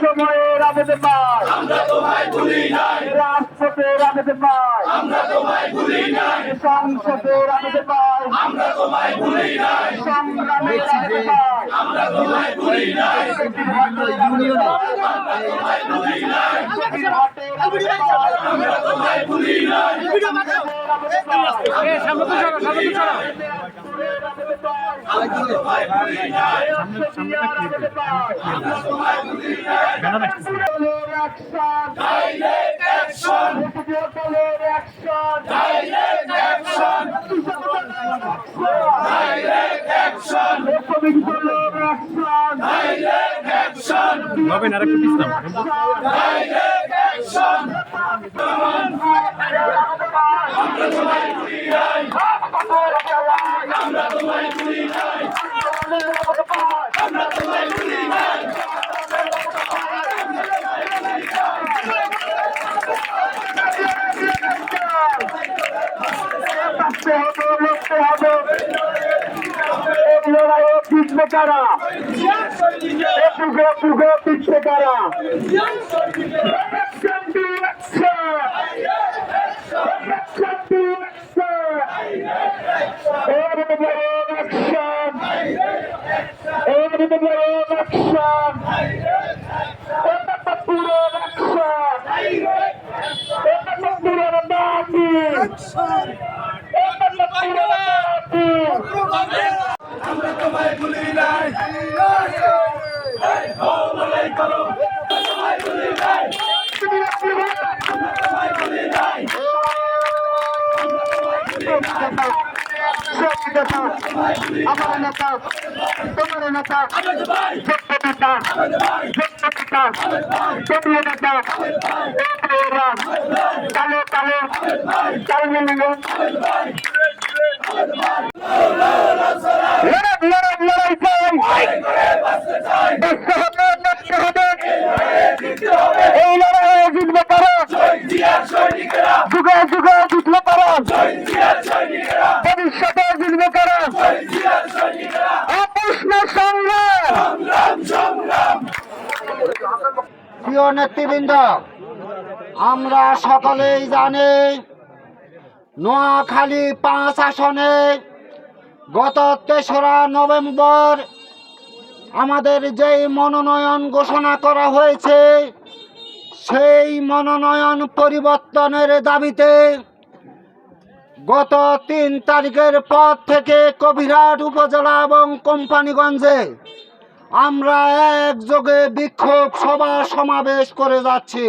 সময়ের আবেদে পাই রাষ্ট্রপতির আবেদে পাই সংসদের আবেদে পাই সংগ্রামের আবেদে পাই নবেন আর একটু পিছলাম থাকতে হবে লড়তে হবে। লড়াইয়ে পিছবে কারা? আমার নেতা, তোমার নেতা, সত্য নেতা সত্য নেতা কেন্দ্রীয় নেতা। কালো কালো কালো লড়াই লড়াই লড়াই হবে দেখতে হবে এই লড়াইয়ে জিতবে কারণ যুগে যুগে জিতবে কারণ ভবিষ্যতে জিতবে কারণ অপুষ্ণ সংগ্রাম প্রিয় নেতৃবৃন্দ, আমরা সকলেই জানি নোয়াখালী পাঁচ আসনে গত তেসরা নভেম্বর আমাদের যেই মনোনয়ন ঘোষণা করা হয়েছে, সেই মনোনয়ন পরিবর্তনের দাবিতে গত তিন তারিখের পর থেকে কবিরাট উপজেলা এবং কোম্পানিগঞ্জে আমরা একযোগে বিক্ষোভ সভা সমাবেশ করে যাচ্ছি।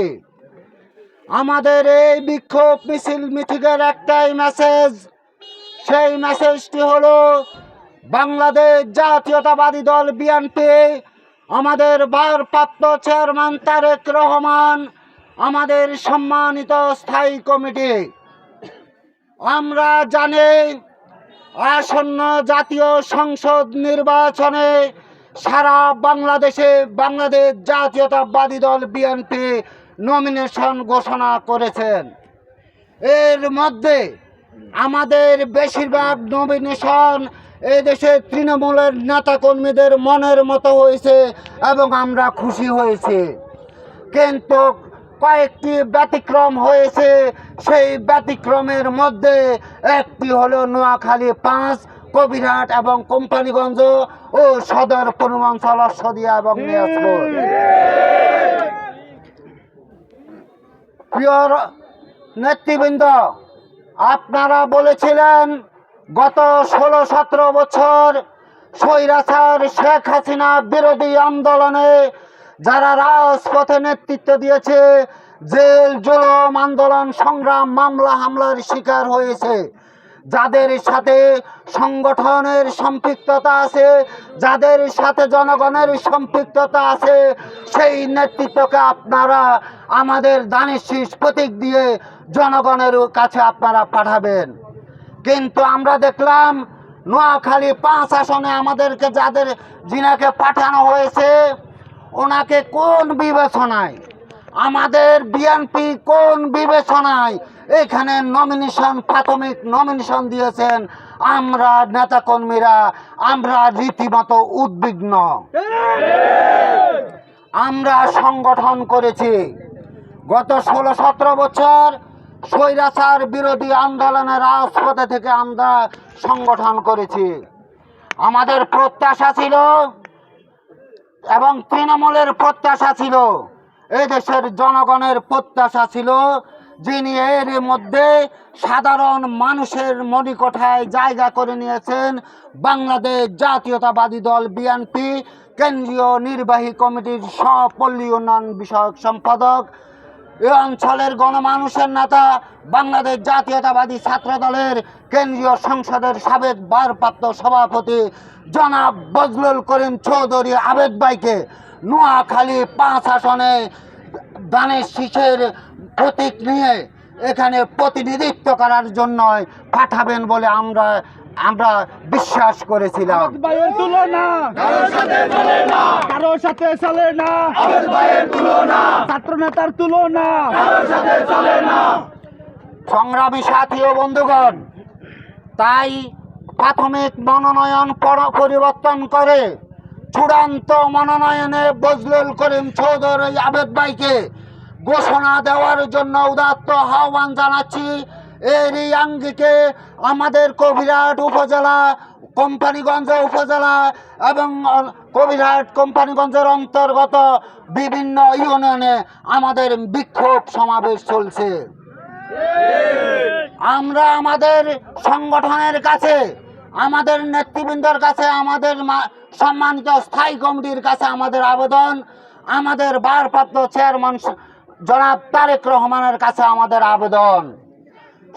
আমাদের এই বিক্ষোভ মিছিল মিথিকের একটাই মেসেজ সেই মেসেজটি হলো, বাংলাদেশ জাতীয়তাবাদী দল বিএনপি, আমাদের ভারপ্রাপ্ত চেয়ারম্যান তারেক রহমান, আমাদের সম্মানিত স্থায়ী কমিটি। আমরা জানি, আসন্ন জাতীয় সংসদ নির্বাচনে সারা বাংলাদেশে বাংলাদেশ জাতীয়তাবাদী দল বিএনপি নমিনেশন ঘোষণা করেছেন। এর মধ্যে আমাদের বেশিরভাগ নমিনেশন দেশের তৃণমূলের নেতাকর্মীদের মনের মতো হয়েছে এবং আমরা খুশি হয়েছি। কিন্তু কয়েকটি ব্যতিক্রম হয়েছে। সেই ব্যতিক্রমের মধ্যে একটি হলো নোয়াখালী পাঁচ কবিরহাট এবং কোম্পানিগঞ্জ ও সদর পূর্বাঞ্চল সদিয়া এবং নেতৃবৃন্দ, আপনারা বলেছিলেন, গত ষোলো সতেরো বছর স্বৈরাচার শেখ হাসিনা বিরোধী আন্দোলনে যারা রাজপথে নেতৃত্ব দিয়েছে, জেল, জুলম, আন্দোলন, সংগ্রাম, মামলা, হামলার শিকার হয়েছে। যাদের সাথে সংগঠনের সম্পৃক্ততা আছে, যাদের সাথে জনগণের সম্পৃক্ততা আছে, সেই নেতৃত্বকে আপনারা আমাদের দানের প্রতীক দিয়ে জনগণের কাছে আপনারা পাঠাবেন। কিন্তু আমরা দেখলাম নোয়াখালী পাঁচ আসনে আমাদেরকে যাদের, যিনাকে পাঠানো হয়েছে, ওনাকে কোন বিবেচনায় আমাদের বিএনপি কোন বিবেচনায় এখানে নমিনেশন প্রাথমিক নমিনেশন দিয়েছেন? আমরা নেতাকর্মীরা, আমরা রীতিমতো উদ্বিগ্ন। আমরা সংগঠন করেছি। গত ষোলো সতেরো বছর স্বৈরাচার বিরোধী আন্দোলনের রাজপথে থেকে আমরা সংগঠন করেছি। আমাদের প্রত্যাশা ছিল এবং তৃণমূলের প্রত্যাশা ছিল এই দেশের জনগণের প্রত্যাশা ছিল যিনি এর মধ্যে সাধারণ মানুষের মণিকোঠায় জায়গা করে নিয়েছেন বাংলাদেশ জাতীয়তাবাদী দল বিএনপি, কেন্দ্রীয় নির্বাহী কমিটির সপল্লী উন্নয়ন বিষয়ক সম্পাদক। এ অঞ্চলের গণমানুষের নেতা বাংলাদেশ জাতীয়তাবাদী ছাত্র দলের কেন্দ্রীয় সংসদের সাবেক ভারপ্রাপ্ত সভাপতি জনাব বজলুল করিম চৌধুরী আবেদ ভাইকে নোয়াখালী পাঁচ আসনে দানের শীষের প্রতীক নিয়ে এখানে প্রতিনিধিত্ব করার জন্য পাঠাবেন বলে আমরা আমরা বিশ্বাস করেছিলাম। সাথে চলে না। ছাত্র নেতার তুলনা। সংগ্রামী সাথী ও বন্ধুগণ তাই প্রাথমিক মনোনয়ন পর- পরিবর্তন করে চূড়ান্ত মনোনয়নে বজলুল করিম চৌধুরী আবেদ ভাইকে ঘোষণা দেওয়ার জন্য উদাত্ত আহ্বান জানাচ্ছি। এরই আঙ্গিকে আমাদের কবিরাট উপজেলা, কোম্পানিগঞ্জ উপজেলা এবং কবিরহাট কোম্পানিগঞ্জের অন্তর্গত বিভিন্ন ইউনিয়নে আমাদের বিক্ষোভ সমাবেশ চলছে। আমরা আমাদের সংগঠনের কাছে আমাদের নেতৃবৃন্দর কাছে আমাদের সম্মানিত স্থায়ী কমিটির কাছে আমাদের আবেদন, আমাদের ভারপ্রাপ্ত চেয়ারম্যান জনাব তারেক রহমানের কাছে আমাদের আবেদন।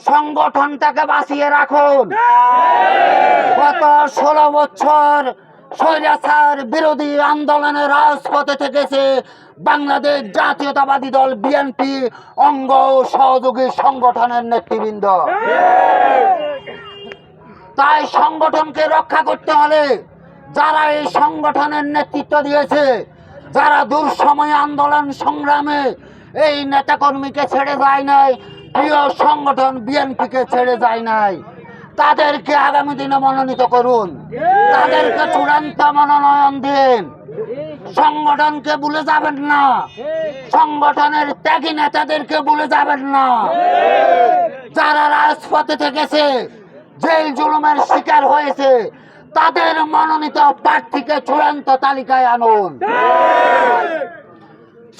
সংগঠনটাকে বাঁচিয়ে রাখুন। গত ষোলো বছর স্বৈরাচার বিরোধী আন্দোলনের রাজপথে থেকেছে বাংলাদেশ জাতীয়তাবাদী দল বিএনপি অঙ্গ সহযোগী সংগঠনের নেতৃবৃন্দ। তাই সংগঠনকে রক্ষা করতে হলে যারা এই সংগঠনের নেতৃত্ব দিয়েছে, যারা দূর সময় আন্দোলন সংগ্রামে এই নেতাকর্মীকে ছেড়ে যায় নাই, প্রিয় সংগঠন বিএনপিকে ছেড়ে যায় নাই, তাদেরকে আগামী দিনে মনোনীত করুন। তাদেরকে চূড়ান্ত মনোনয়ন দিন। সংগঠনকে ভুলে যাবেন না। সংগঠনের ত্যাগী নেতাদেরকে ভুলে যাবেন না। যারা রাজপথে থেকেছে জেল জুলুমের শিকার হয়েছে, তাদের মনোনীত প্রার্থীকে চূড়ান্ত তালিকায় আনুন।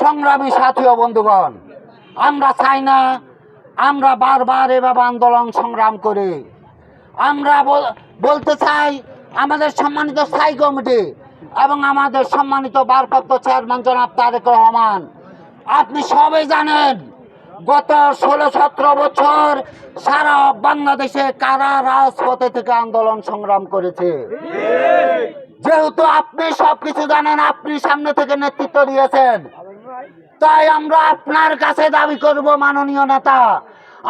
সংগ্রামী সাথী ও বন্ধুগণ, আমরা চাই না আমরা বারবার এভাবে আন্দোলন সংগ্রাম করি। আমরা বলতে চাই, আমাদের সম্মানিত স্থায়ী কমিটি এবং আমাদের সম্মানিত ভারপ্রাপ্ত চেয়ারম্যান জনাব তারেক রহমান, আপনি সবাই জানেন গত ষোলো সতেরো বছর সারা বাংলাদেশে কারা রাজপথে থেকে আন্দোলন সংগ্রাম করেছে? যেহেতু আপনি সবকিছু জানেন, আপনি সামনে থেকে নেতৃত্ব দিয়েছেন। তাই আমরা আপনার কাছে দাবি করব, মাননীয় নেতা,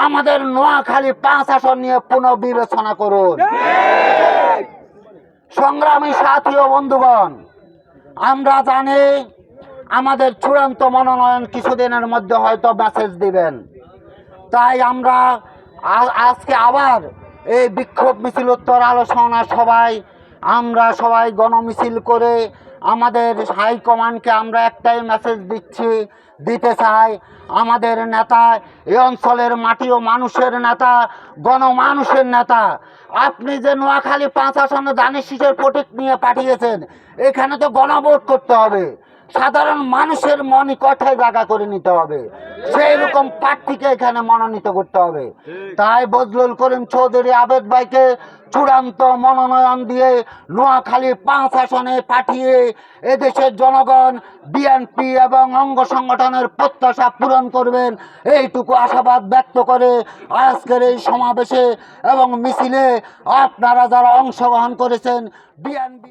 আমাদের নোয়াখালী পাঁচ আসন নিয়ে পুনর্বিবেচনা করুন। সংগ্রামী সাথী ও বন্ধুগণ, আমরা জানি আমাদের চূড়ান্ত মনোনয়ন কিছুদিনের মধ্যে হয়তো মেসেজ দিবেন। তাই আমরা আজকে আবার এই বিক্ষোভ মিছিল উত্তর আলোচনা সবাই আমরা সবাই গণমিছিল করে আমাদের হাইকমান্ডকে আমরা একটাই মেসেজ দিচ্ছি, দিতে চাই। আমাদের নেতা, এই অঞ্চলের মাটি ও মানুষের নেতা, গণমানুষের নেতা, আপনি যে নোয়াখালী পাঁচ আসনে দানের শীষের প্রতীক নিয়ে পাঠিয়েছেন, এখানে তো গণভোট করতে হবে। সাধারণ মানুষের মনে কথায় জায়গা করে নিতে হবে। সেই রকম প্রার্থীকে এখানে মনোনীত করতে হবে। তাই বজলুল করিম চৌধুরী, আবেদ ভাইকে চূড়ান্ত মনোনয়ন দিয়ে নোয়াখালী পাঁচ আসনে পাঠিয়ে এদেশের জনগণ বিএনপি এবং অঙ্গ সংগঠনের প্রত্যাশা পূরণ করবেন। এইটুকু আশাবাদ ব্যক্ত করে আজকের এই সমাবেশে এবং মিছিলে আপনারা যারা অংশগ্রহণ করেছেন বিএনপি